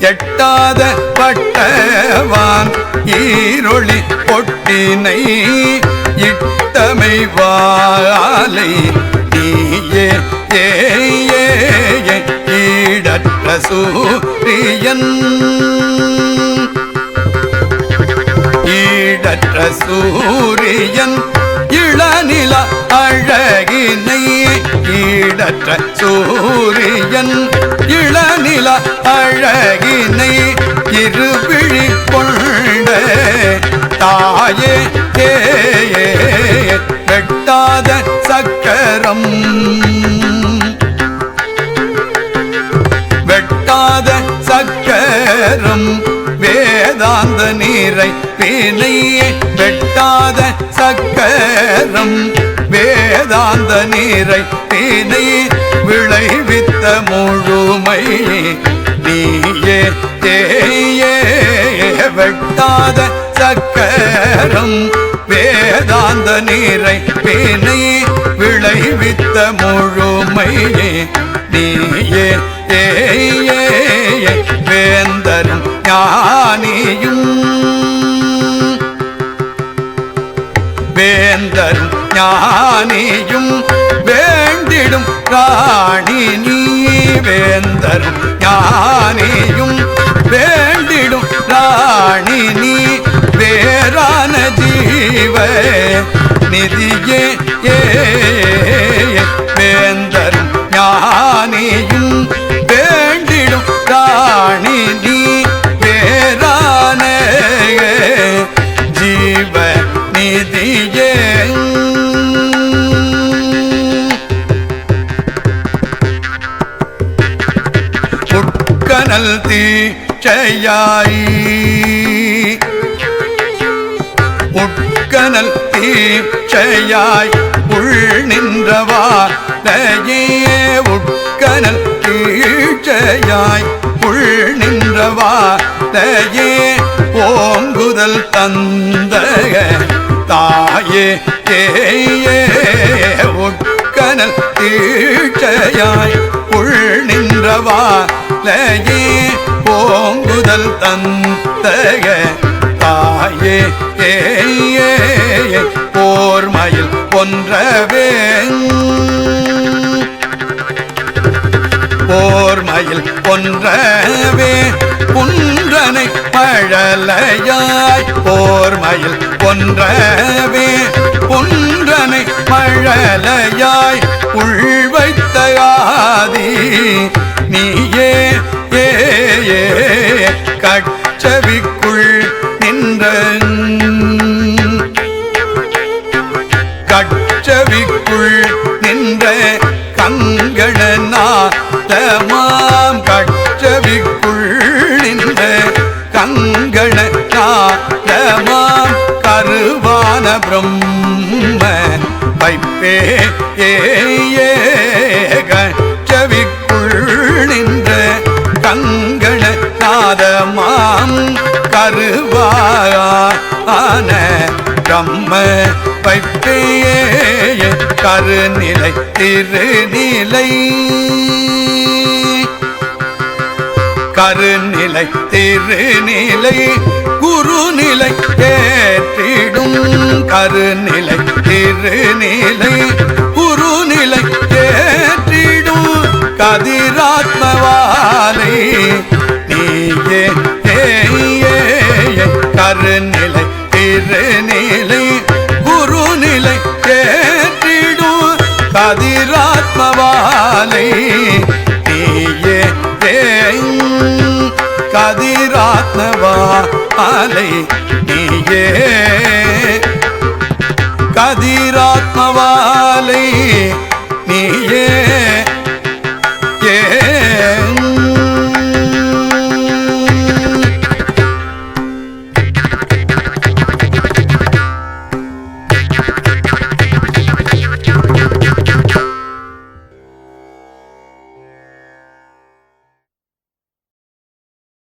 எட்டாத பட்டவான் ஈரொளி பொட்டினை இட்டமை வாலை நீயே ஏ ஏ, ஈடற்ற சூரியன். ஈடற்ற சூரியன் இளநில அழகினை ஈடற்ற சூரியன் இளநில அழகினை இருவிழி கொண்ட தாயே ஏ வெட்டாத சக்கரம். வெட்டாத சக்கரம் வேதாந்த நீரை வினை வெட்டாத சக்கரம் வேதாந்த நீரை வினை விளைவித்த முழுமை வெட்டாத சக்கரம் வேதாந்த நீரை பேனை விளைவித்த முழுமையே நீயே ஏயே வேந்தரும் ஞானியும். வேந்தரும் ஞானியும் வேண்டிடும் ராணி நீ வேந்தரும் ஞானியும். வே ராணி நீ வேறான ஜீவ நிதியே வேந்தர் ஞானியும் வேண்டிடும் ராணி நீ வேறான ஜீவ நிதியே. உட்கனல் தீச்சையாய் உட்கனல் தீட்சையாய் உள் நின்றவா தயே உட்கனல் தீட்சையாய் உள் நின்றவா தயே ஓங்குதல் தந்த தாயே ஏயே உட்கனல் தீட்சையாய் உள் நின்றவா லயே ஓங்குதல் தந்தக தாயே போர்மயில் ஒன்றவே போர்மயில் கொன்றவே. குன்றனை பழலையாய் போர்மயில் கொன்றவே. குன்றனை பழலையாய் உள்வைத்தயாதீ கங்கணநாதமாம் கருவான பிரம்ம வைப்பே ஏ ஏ கச்சவிக்குள் நின்ற கங்கணநாதமாம் கருவான பிரம்ம வைப்பேயே கருநிலை திருநிலை கருநிலை திருநிலை குருநிலை ஏற்றிடும். கருநிலை திருநிலை குருநிலை ஏற்றிடும். கதிராத்மவாலை நீயே கருநிலை திருநிலை குருநிலை ஏற்றிடும். கதிராத்மவாலை மாதவா அலை நீயே. கதிராத்மவாலை நீயே. ஏ